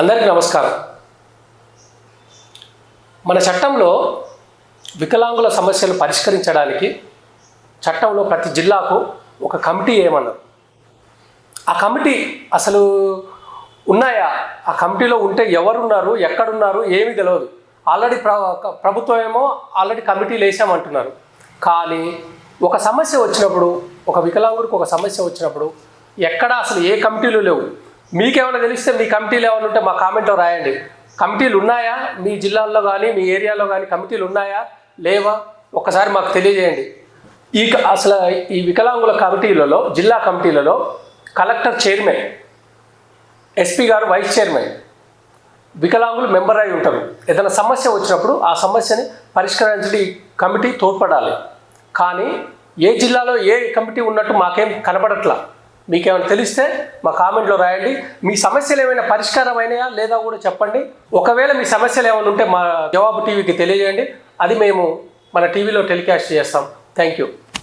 అందరికీ నమస్కారం. మన చట్టంలో వికలాంగుల సమస్యలు పరిష్కరించడానికి చట్టంలో ప్రతి జిల్లాకు ఒక కమిటీ ఏమన్నారు ఆ కమిటీ అసలు ఉన్నాయా? ఆ కమిటీలో ఉంటే ఎవరున్నారు? ఎక్కడున్నారు? ఏమీ తెలియదు ఆల్రెడీ ప్ర ప్రభుత్వం ఏమో ఆల్రెడీ కమిటీలు వేసామంటున్నారు. కానీ ఒక సమస్య వచ్చినప్పుడు ఒక వికలాంగుడికి ఒక సమస్య వచ్చినప్పుడు ఎక్కడ అసలు ఏ కమిటీలు లేవు. మీకేమైనా తెలిస్తే మీ కమిటీలు ఏమైనా ఉంటే మా కామెంట్లో రాయండి. కమిటీలు ఉన్నాయా? మీ జిల్లాల్లో కానీ మీ ఏరియాలో కానీ కమిటీలు ఉన్నాయా? లేవా? ఒకసారి మాకు తెలియజేయండి. ఈ క- అసలు ఈ వికలాంగుల కమిటీలలో జిల్లా కమిటీలలో కలెక్టర్ చైర్మన్ ఎస్పీ గారు వైస్ చైర్మన్ వికలాంగులు మెంబర్ అయి ఉంటారు. ఏదైనా సమస్య వచ్చినప్పుడు ఆ సమస్యని పరిష్కరించడం. కమిటీ తోడ్పడాలి. కానీ ఏ జిల్లాలో ఏ కమిటీ ఉన్నట్టు మాకేం కనబడట్లా? మీకేమైనా తెలిస్తే మా కామెంట్లో రాయండి. మీ సమస్యలు ఏమైనా పరిష్కారమైనాయా లేదా కూడా చెప్పండి. ఒకవేళ మీ సమస్యలు ఏమైనా ఉంటే మా జవాబు టీవీకి తెలియజేయండి. అది మేము మన టీవీలో టెలికాస్ట్ చేస్తాం. Thank you.